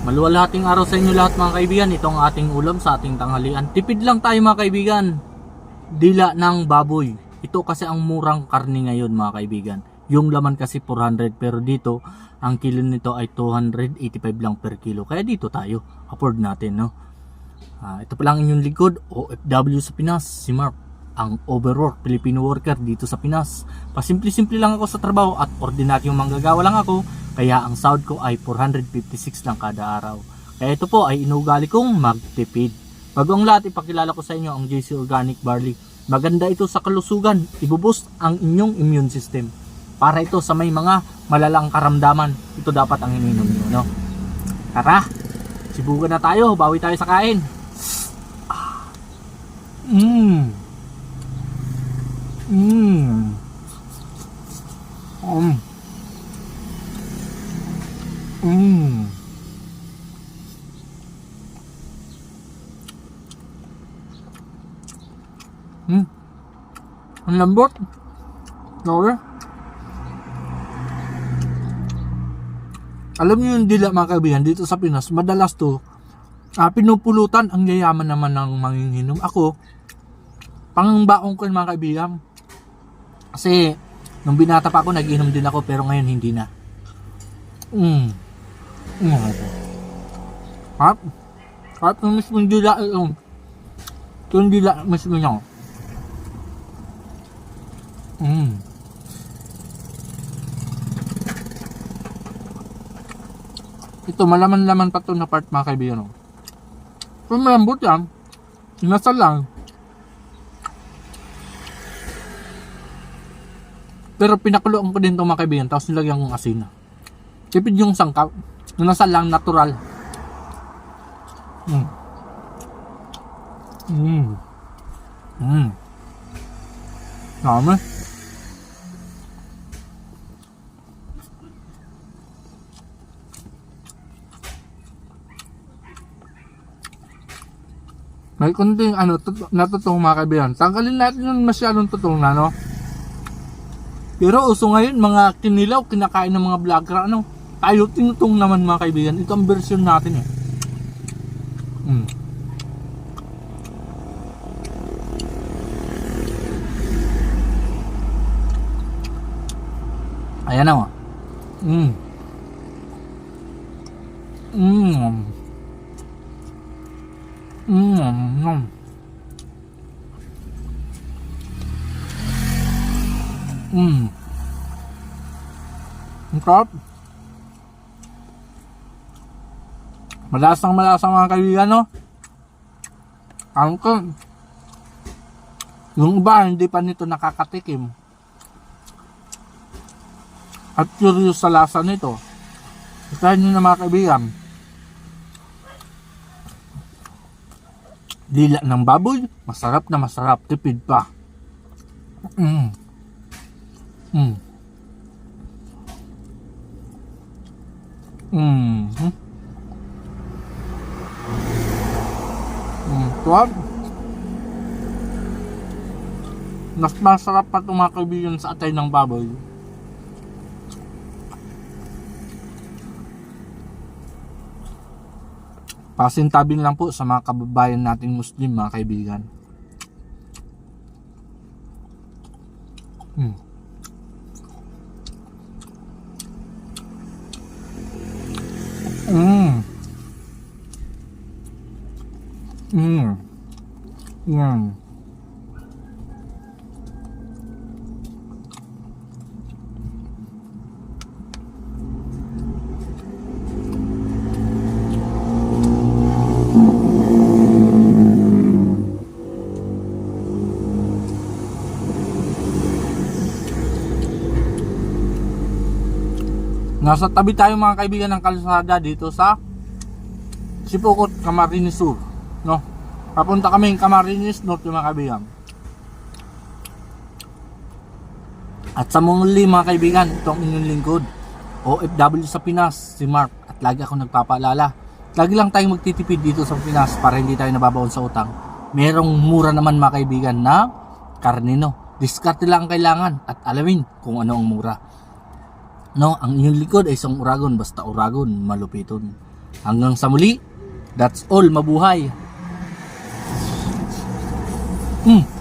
Maluwalhating araw sa inyo lahat mga kaibigan. Ito ang ating ulam sa ating tanghalian. Tipid lang tayo mga kaibigan. Dila ng baboy. Ito kasi ang murang karni ngayon mga kaibigan. Yung laman kasi 400 pero dito ang kilo nito ay 285 lang per kilo. Kaya dito tayo. Afford natin no. Ah, ito pa lang inyong likod, OFW sa Pinas, si Mark, ang overwork Filipino worker dito sa Pinas. Pasimple-simple lang ako sa trabaho at ordinaryong manggagawa lang ako, kaya ang sahod ko ay 456 lang kada araw. Kaya ito po ay inugali kong magtipid. Bago ang lahat, ipakilala ko sa inyo ang JC Organic Barley. Maganda ito sa kalusugan, ibuboost ang inyong immune system. Para ito sa may mga malalang karamdaman, ito dapat ang ininom nyo, no? Tara, sibugan na tayo, bawi tayo sa kain. Mmm. Mmm. Um. Mmm. Hmm. Ang lambot. Okay. Alam niyo yung dila mga kaibigan, dito sa Pinas, madalas to, ah, pinupulutan ang yayaman naman ng manginginom. Ako, pangbaong ko mga kaibigan. Kasi, nung binata pa ako, nag-inom din ako, pero ngayon hindi na. Mm. Mm. Harap. Harap ng mismong dila. eh, um, Ito yung dila mismo niya. Mm. Ito, malaman-laman pa to na part mga kaibigan. oh. Pero malambot yan. Inasal lang. Pero pinakuloan ko din itong mga kaibigan. Tapos nilagyan kong asin. Tipid yung sangkap. Inasal lang, natural. Mm. Mm. Mm. Dami. May kunting ano, tut- natutong mga kaibigan. Tanggalin natin yung masyadong tutong na, no? Pero uso ngayon, mga kinilaw, kinakain ng mga vlogger, ano? Tayo tinutong naman mga kaibigan. Ito ang version natin eh. Mm. Ayan na, oh. Mm. Mm. Mm. Mm. Ang sarap. Malasang malasang mga kaibigan, no? Ang ko. Yung iba, hindi pa nito nakakatikim. At curious sa lasa nito. Isahin nyo na mga kaibigan. Dila ng baboy, masarap na masarap, tipid pa. Mm. Mm. Mm. Mm. Tuwag. Mas masarap pa itong mga kaibigan sa atay ng baboy. Pasintabing lang po sa mga kababayan nating Muslim, mga kaibigan. Mm. Mm. Mm. Mm. Nasa tabi tayo mga kaibigan ng kalsada dito sa Sipokot, Camarines Sur. No? Papunta kami Camarines North mga kaibigan. At sa muli mga kaibigan, itong inyong lingkod. OFW sa Pinas, si Mark. At lagi ako nagpapaalala. Lagi lang tayong magtitipid dito sa Pinas para hindi tayo nababaon sa utang. Merong mura naman mga kaibigan na karnino. Diskarte lang ang kailangan at alamin kung ano ang mura. No, ang inyong likod ay isang uragon, basta uragon, malupiton. Hanggang sa muli, that's all, mabuhay. Hmm.